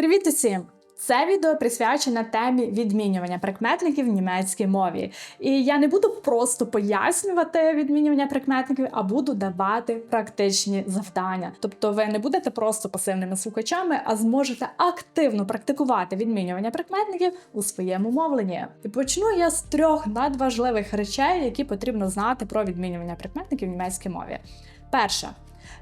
Привіт усім! Це відео присвячене темі відмінювання прикметників в німецькій мові. І я не буду просто пояснювати відмінювання прикметників, а буду давати практичні завдання. Тобто ви не будете просто пасивними слухачами, а зможете активно практикувати відмінювання прикметників у своєму мовленні. І почну я з трьох надважливих речей, які потрібно знати про відмінювання прикметників в німецькій мові. Перше.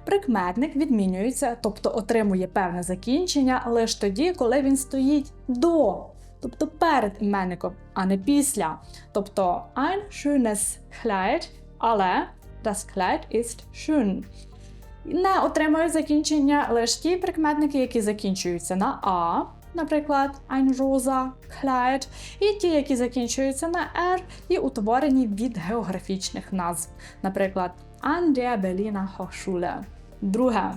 Прикметник відмінюється, тобто отримує певне закінчення лише тоді, коли він стоїть до, тобто перед іменником, а не після. Тобто ein schönes Kleid, але das Kleid ist schön. Не отримують закінчення лише ті прикметники, які закінчуються на А, наприклад, ein rosa Kleid, і ті, які закінчуються на R і утворені від географічних назв, наприклад, an der Berliner Hochschule. Друге.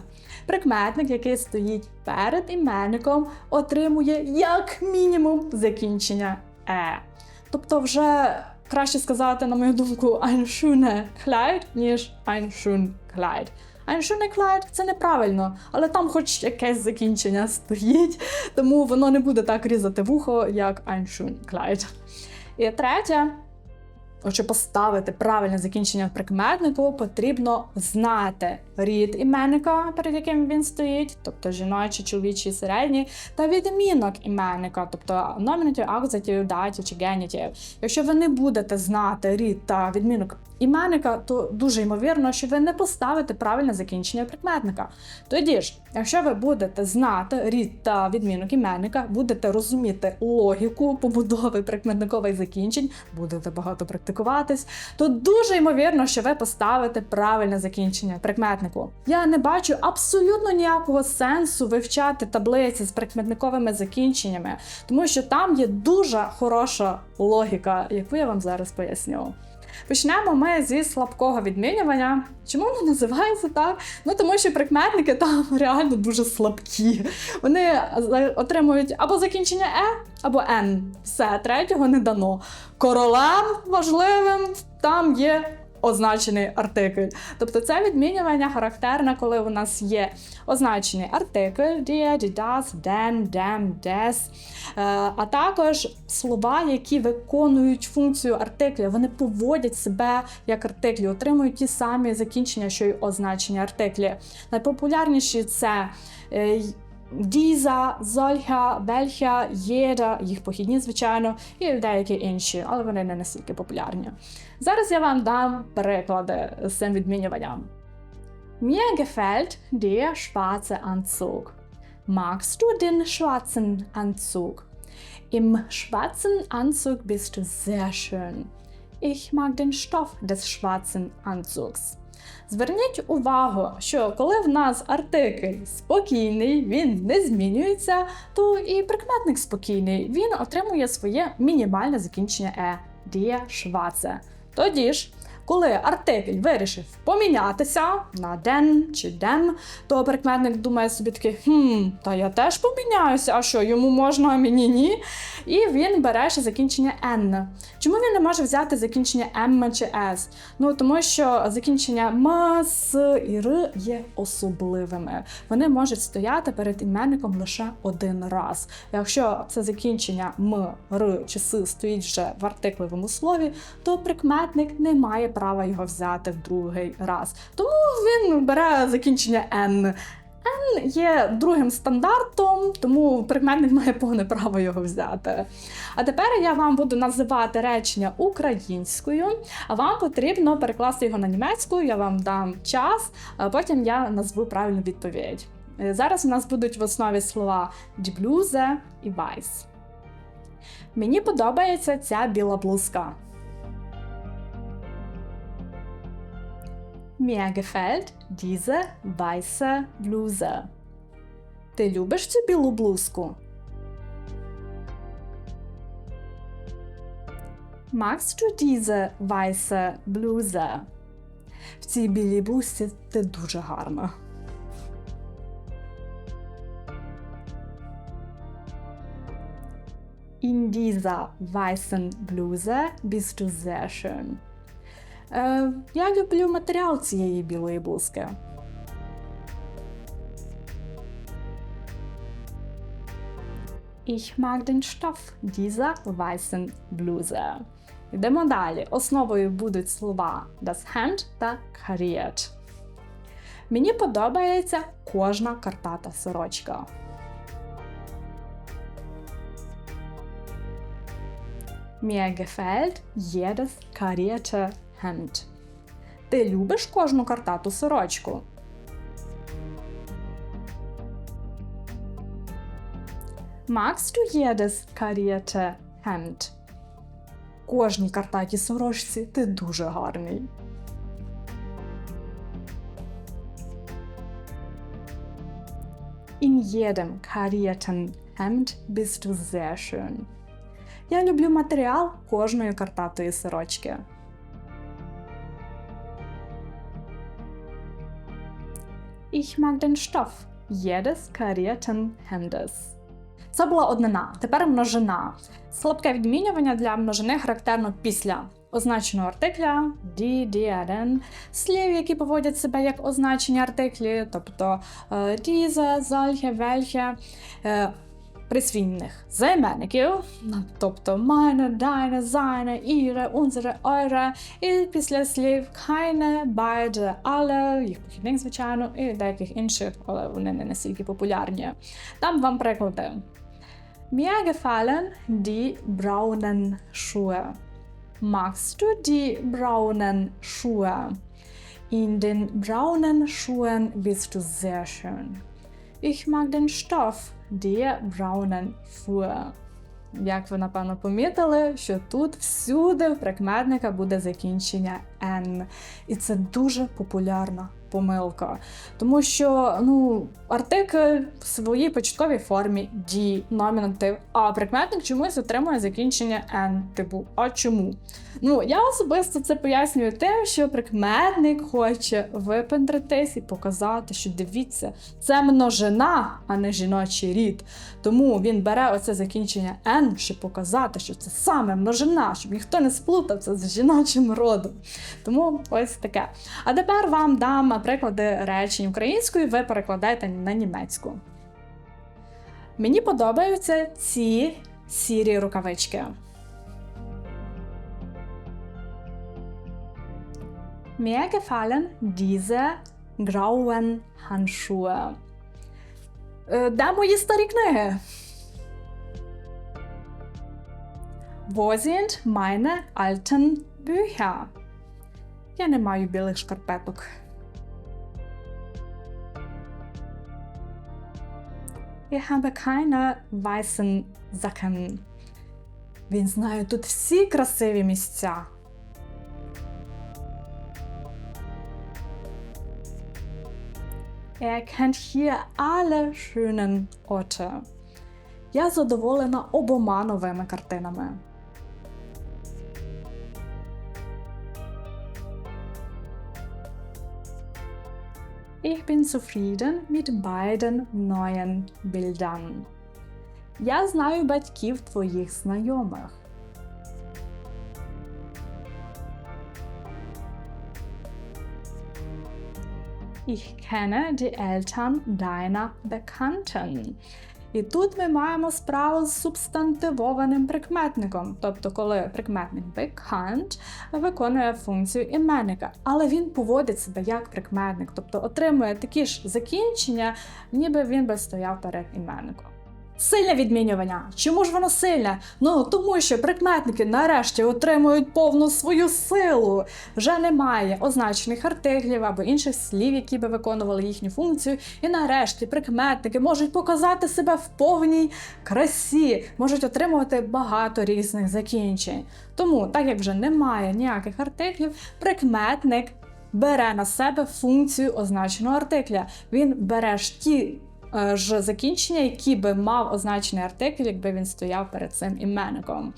Прикметник, який стоїть перед іменником, отримує як мінімум закінчення е. Тобто, вже краще сказати, на мою думку, ein schöne Kleid, ніж ein schön Kleid. Ein Kleid – це неправильно, але там хоч якесь закінчення стоїть, тому воно не буде так різати вухо, як ein schön Kleid. І третє. Щоб поставити правильне закінчення прикметнику, потрібно знати рід іменника, перед яким він стоїть, тобто жіночий, чоловічий, середній, та відмінок іменника, тобто номінатів, акзатів, датів чи генітів. Якщо ви не будете знати рід та відмінок іменника, то дуже ймовірно, що ви не поставите правильне закінчення прикметника. Тоді ж, якщо ви будете знати рід та відмінок іменника, будете розуміти логіку побудови прикметникових закінчень, будете багато практикуватись, то дуже ймовірно, що ви поставите правильне закінчення прикметнику. Я не бачу абсолютно ніякого сенсу вивчати таблиці з прикметниковими закінченнями, тому що там є дуже хороша логіка, яку я вам зараз поясню. Почнемо ми зі слабкого відмінювання. Чому воно називається так? Ну тому що прикметники там реально дуже слабкі. Вони отримують або закінчення е, або н. Все, третього не дано. Королем важливим там є означений артикль. Тобто це відмінювання характерне, коли у нас є означений артикль das, den, dem, des, е, а також слова, які виконують функцію артикля, вони поводять себе як артиклі, отримують ті самі закінчення, що й означені артиклі. Найпопулярніші це е, Діза, зольха, вельха, єда, їх похідні, звичайно, і деякі інші, але вони не настільки популярні. Зараз я вам дам переклади з цим відмінюванням. Mir gefällt der schwarze Anzug. Magst du den schwarzen Anzug? Im schwarzen Anzug bist du sehr schön. Ich mag den Stoff des schwarzen Anzugs. Зверніть увагу, що коли в нас артикль спокійний, він не змінюється, то і прикметник спокійний, він отримує своє мінімальне закінчення е дія Schwarze. Тоді ж, коли артикль вирішив помінятися на ден чи дем, то прикметник думає собі такий, хм, та я теж поміняюся, а що, йому можна, а мені ні. І він бере ще закінчення N. Чому він не може взяти закінчення М чи С? Ну тому що закінчення М, С і Р є особливими. Вони можуть стояти перед іменником лише один раз. Якщо це закінчення М, Р чи С стоїть вже в артиклевому слові, то прикметник не має права його взяти в другий раз. Тому він бере закінчення N. N є другим стандартом, тому прикметник має повне право його взяти. А тепер я вам буду називати речення українською, а вам потрібно перекласти його на німецьку, я вам дам час, а потім я назву правильну відповідь. Зараз у нас будуть в основі слова Bluse і weiß. Мені подобається ця біла блузка. Mir gefällt diese weiße Bluse. Ти любиш цю білу блузку? Magst du diese weiße Bluse? В цій білій блузці ти дуже гарна. In dieser weißen Bluse bist du sehr schön. Е, Я люблю матеріал цієї білої блузки. Ich mag den Stoff dieser weißen Bluse. Йдемо далі. Основою будуть слова das Hemd та kariert. Мені подобається кожна картата сорочка. Mir gefällt jedes karierte Hemd. Ти любиш кожну картату сорочку? Magst du jedes karierte Hemd? Кожній картаті сорочці ти дуже гарний. In jedem karierten Hemd bist du sehr schön. Я люблю матеріал кожної картатої сорочки. Ich mag den Stoff jedes karierten Hemdes. Це була однина, тепер множина. Слабке відмінювання для множини характерно після означеного артикля die, слів, які поводять себе як означені артиклі, тобто diese, solche, welche, е, присвійних займенників, тобто meine, deine, seine, ihre, unsere, eure, і після слів keine, beide, alle, їх похідних, звичайно, і деяких інших, але вони не настільки популярні. Там вам приклади. Mir gefallen die braunen Schuhe. Magst du die braunen Schuhe? In den braunen Schuhen bist du sehr schön. Ich mag den Stoff Der braunen Schuhe. Як ви напевно помітили, що тут всюди в прикметника буде закінчення N. І це дуже популярна помилка. Тому що ну, артикль в своїй початковій формі D, номінатив, а прикметник чомусь отримує закінчення N. Типу, а чому? Ну, я особисто це пояснюю тим, що прикметник хоче випендритись і показати, що дивіться, це множина, а не жіночий рід. Тому він бере оце закінчення N, щоб показати, що це саме множина, щоб ніхто не сплутав це з жіночим родом. Тому ось таке. А тепер вам дам приклади речень українською, ви перекладаєте на німецьку. Мені подобаються ці сірі рукавички. Mir gefallen diese grauen Handschuhe. Е, Де мої старі книги? Wo sind meine alten Bücher? Я не маю білих шкарпеток. Ich habe keine weißen Socken. Він знає тут всі красиві місця. Er kennt hier alle schönen Orte. Я задоволена обома новими картинами. Ich bin zufrieden mit beiden neuen Bildern. Я знаю батьків твоїх знайомих. Ich kenne die Eltern deiner Bekannten. І тут ми маємо справу з субстантивованим прикметником, тобто, коли прикметник bekannt виконує функцію іменника, але він поводить себе як прикметник, тобто отримує такі ж закінчення, ніби він би стояв перед іменником. Сильне відмінювання. Чому ж воно сильне? Ну тому що прикметники нарешті отримують повну свою силу. Вже немає означених артиклів або інших слів, які би виконували їхню функцію. І нарешті прикметники можуть показати себе в повній красі, можуть отримувати багато різних закінчень. Тому, так як вже немає ніяких артиклів, прикметник бере на себе функцію означеного артикля. Він бере ж ті ж закінчення, які би мав означений артикль, якби він стояв перед цим іменником.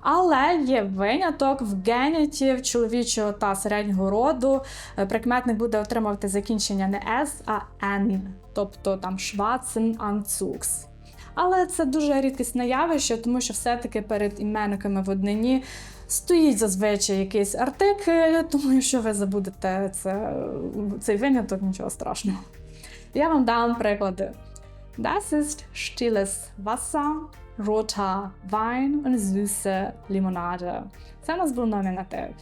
Але є виняток в генітів чоловічого та середнього роду. Е, Прикметник буде отримувати закінчення не S, а N, тобто там Schwarzen Anzugs. Але це дуже рідкісне явище, тому що все-таки перед іменниками в однині стоїть зазвичай якийсь артикль, тому якщо ви забудете це, цей виняток, нічого страшного. Я вам дам приклади. Das ist stilles Wasser. roter Wein und süße Limonade. Це у нас був номінатив.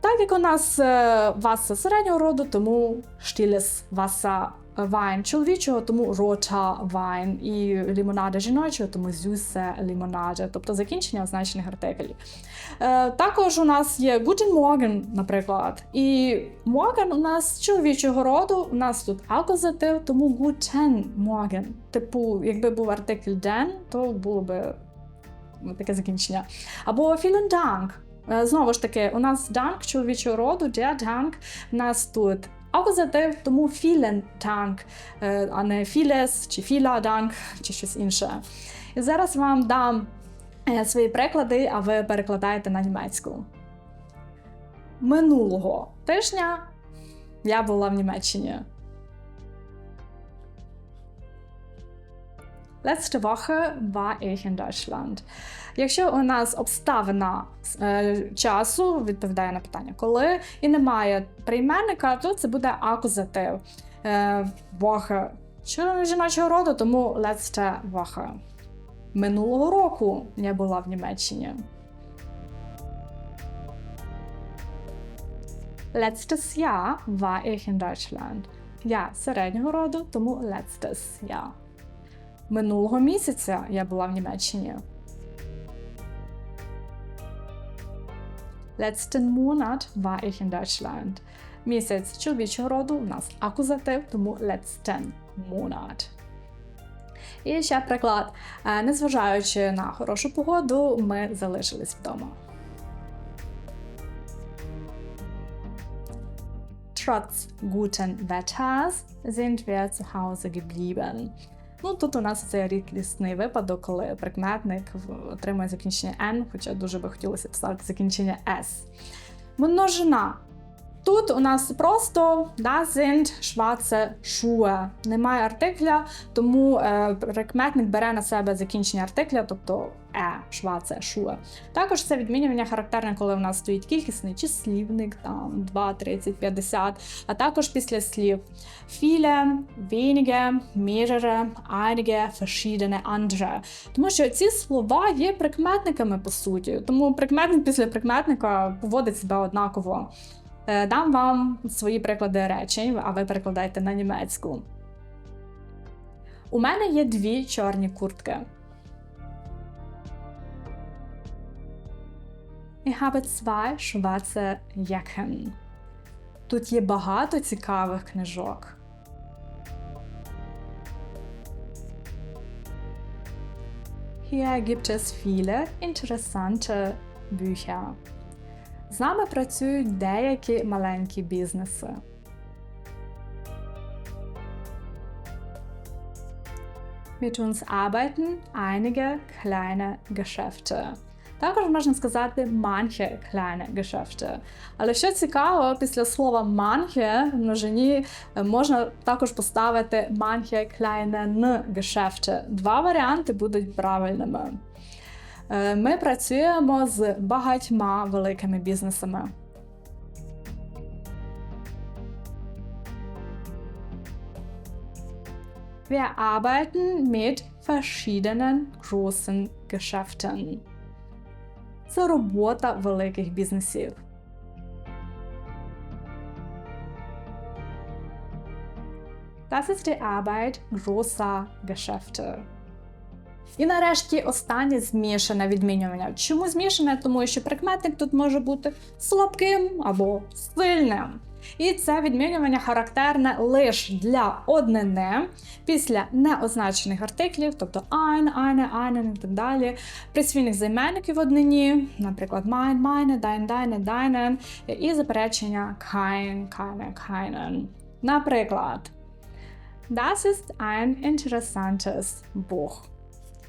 Так як у нас е, васа середнього роду, тому штілес васа вайн чоловічого, тому рота вайн, і лімонада жіночого, тому зюсе лімонада, тобто закінчення означених артиклів. Е, також у нас є Guten Morgen, наприклад. І Morgen у нас чоловічого роду, у нас тут акузатив, тому Guten Morgen. Типу, якби був артикль ден, то було би таке закінчення. Або Dank. Е, Знову ж таки, у нас Dank чоловічого роду, der Dank. У нас тут акузатив, тому vielen Dank, е, а не vieles, чи vielen Dank, чи щось інше. І зараз вам дам е, свої приклади, а ви перекладаєте на німецьку. Минулого тижня я була в Німеччині. Letzte Woche war ich in Deutschland. Якщо у нас обставина е, часу відповідає на питання коли і немає прийменника, то це буде акузатив. Е, Woche жіночого роду, тому letzte Woche. Минулого року я була в Німеччині. Letztes Jahr war ich in Deutschland. Я середнього роду, тому letztes Jahr. Минулого місяця я була в Німеччині. Letzten Monat war ich in Deutschland. Місяць чоловічого роду у нас акузатив, тому letzten Monat. І ще приклад. Е, Незважаючи на хорошу погоду, ми залишились вдома. Trotz guten Wetters sind wir zu Hause geblieben. Ну, тут у нас цей рідкісний випадок, коли прикметник отримує закінчення N, хоча дуже би хотілося поставити закінчення S. Множина. Тут у нас просто das sind schwarze Schuhe. Немає артикля, тому е, прикметник бере на себе закінчення артикля, тобто е, schwarze Schuhe. Також це відмінювання характерне, коли у нас стоїть кількісний числівник, там 2, 30, 50, а також після слів viele, wenige, mehrere, einige, verschiedene, andere. Тому що ці слова є прикметниками по суті, тому прикметник після прикметника поводить себе однаково. Е, Дам вам свої приклади речень, а ви перекладаєте на німецьку. У мене є дві чорні куртки. Ich habe zwei schwarze Jacken. Тут є багато цікавих книжок. Hier gibt es viele interessante Bücher. З нами працюють деякі маленькі бізнеси. Mit uns arbeiten einige kleine Geschäfte. Також можна сказати manche kleine Geschäfte. Але що цікаво, після слова manche в множині е, можна також поставити manche kleine Geschäfte. Два варіанти будуть правильними. Е, Ми працюємо з багатьма великими бізнесами. Wir arbeiten mit verschiedenen großen Geschäften. Це робота великих бізнесів. Das ist die Arbeit großer Geschäfte. І нарешті останнє змішане відмінювання. Чому змішане? Тому що прикметник тут може бути слабким або сильним. І це відмінювання характерне лише для однини після неозначених артиклів, тобто ein, eine, einen і так далі, присвійних займенників в однині, наприклад, mein, meine, dein, deine, deinen, і заперечення kein, keine, keinen. Наприклад, Das ist ein interessantes Buch.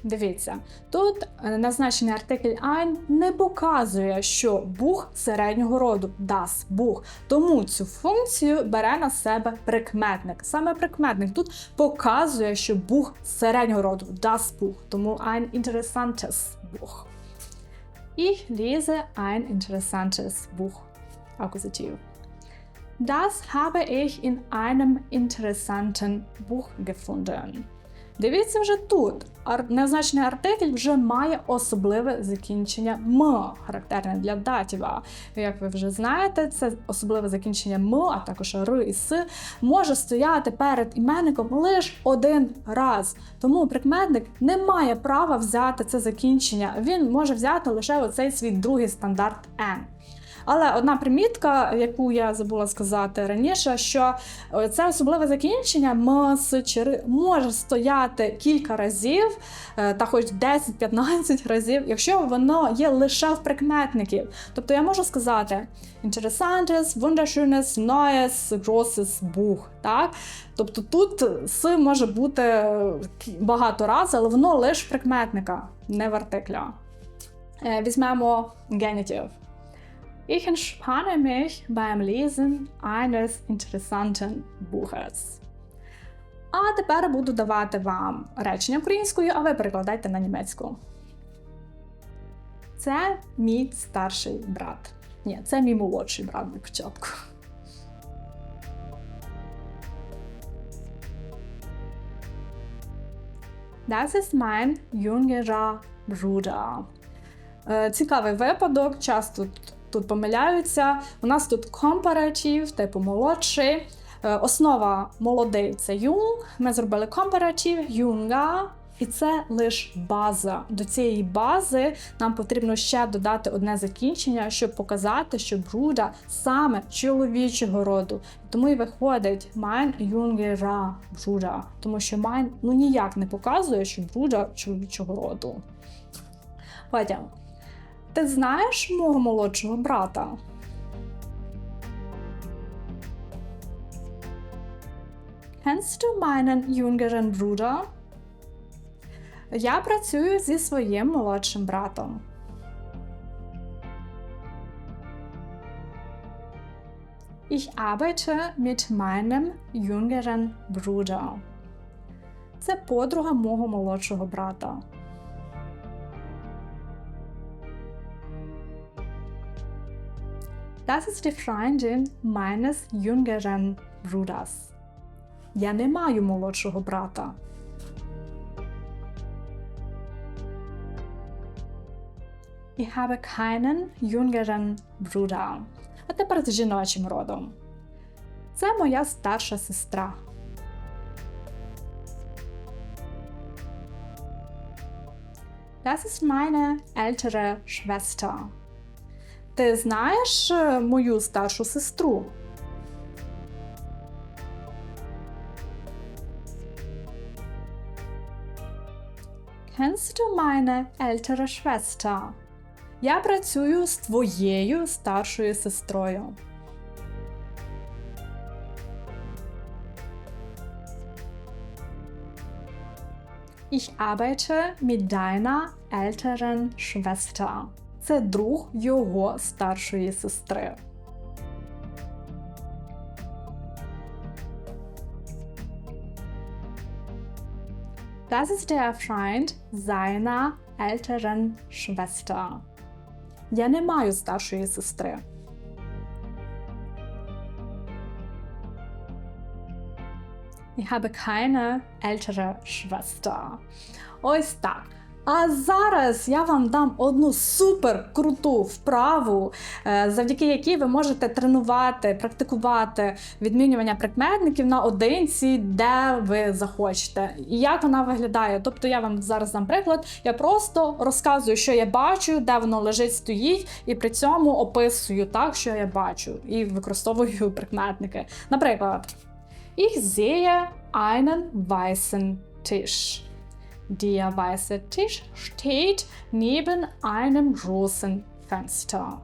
Дивіться, тут е, назначений артикль ein не показує, що бух середнього роду das Бух. Тому цю функцію бере на себе прикметник. Саме прикметник тут показує, що бух середнього роду das Buch. Тому ein interessantes Buch. Ich lese ein interessantes Buch. Akkusativ. Das habe ich in einem interessanten Buch gefunden. Дивіться вже тут. Неозначений артикль вже має особливе закінчення м, характерне для датіва. Як ви вже знаєте, це особливе закінчення м, а також р і с, може стояти перед іменником лише один раз. Тому прикметник не має права взяти це закінчення. Він може взяти лише оцей свій другий стандарт n. Але одна примітка, яку я забула сказати раніше, що е, це особливе закінчення м, с чи р може стояти кілька разів, е, та хоч 10-15 разів, якщо воно є лише в прикметників. Тобто я можу сказати interessantes, wunderschönes, neues, großes Buch. Так? Тобто тут с може бути е, багато разів, але воно лише в прикметника, не в артикля. Візьмемо генітив. Ich entspanne mich beim Lesen eines interessanten Buches. А тепер буду давати вам речення українською, а ви перекладайте на німецьку. Це мій старший брат. Ні, це мій молодший брат для початку. Das ist mein jüngerer Bruder. Е, Цікавий випадок, часто тут, помиляються. У нас тут компаратив, типу молодший. Е, Основа молодий це юнг. Ми зробили компаратив, юнга, і це лише база. До цієї бази нам потрібно ще додати одне закінчення, щоб показати, що бруда саме чоловічого роду. Тому і виходить mein jüngerer Bruder, тому що mein ну ніяк не показує, що бруда чоловічого роду. Потім. Ти знаєш мого молодшого брата? Kennst du meinen jüngeren Bruder? Я працюю зі своїм молодшим братом. Ich arbeite mit meinem jüngeren Bruder. Це подруга мого молодшого брата. Das ist die Freundin meines jüngeren Bruders. Я не маю молодшого брата. Ich habe keinen jüngeren Bruder. А тепер з жіночим родом. Це моя старша сестра. Das ist meine ältere Schwester. Ти знаєш е, мою старшу сестру? Kennst du meine ältere Schwester? Я працюю з твоєю старшою сестрою. Ich arbeite mit deiner älteren Schwester. Це друг його старшої сестри. Das ist der Freund seiner älteren Schwester. Я не маю старшої сестри. Ich habe keine ältere Schwester. Ось так. А зараз я вам дам одну супер круту вправу, е, завдяки якій ви можете тренувати, практикувати відмінювання прикметників наодинці, де ви захочете. І як вона виглядає? Тобто я вам зараз дам приклад, я просто розказую, що я бачу, де воно лежить, стоїть, і при цьому описую так, що я бачу, і використовую прикметники. Наприклад, ich sehe einen weißen Tisch. Der weiße Tisch steht neben einem großen Fenster.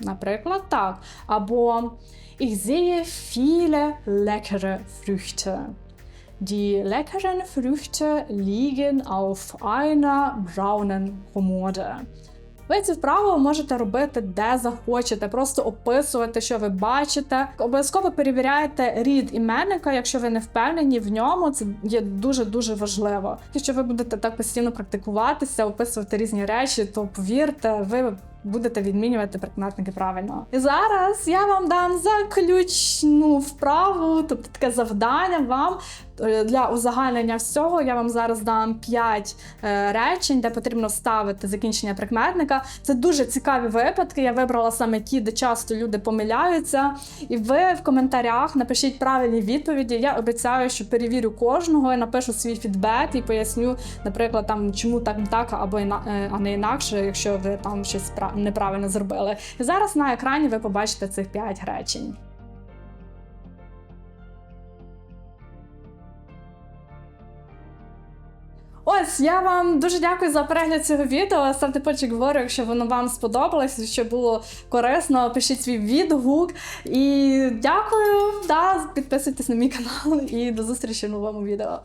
Наприклад, так. Або ich sehe viele leckere Früchte. Die leckeren Früchte liegen auf einer braunen Kommode. Ви цю вправу можете робити де захочете, просто описувати, що ви бачите. Обов'язково перевіряйте рід іменника, якщо ви не впевнені в ньому. Це є дуже дуже важливо. Якщо ви будете так постійно практикуватися, описувати різні речі, то повірте, ви будете відмінювати прикметники правильно. І зараз я вам дам заключну вправу, тобто таке завдання вам е, для узагальнення всього. Я вам зараз дам 5 е, речень, де потрібно вставити закінчення прикметника. Це дуже цікаві випадки. Я вибрала саме ті, де часто люди помиляються. І ви в коментарях напишіть правильні відповіді. Я обіцяю, що перевірю кожного, я напишу свій фідбек і поясню, наприклад, там чому так так, або іна- е, а не інакше, якщо ви там щось неправильно зробили. І зараз на екрані ви побачите цих 5 речень. Ось я вам дуже дякую за перегляд цього відео. Ставте пальчик вгору, якщо воно вам сподобалось, якщо було корисно, пишіть свій відгук. І дякую, да, підписуйтесь на мій канал і до зустрічі в новому відео.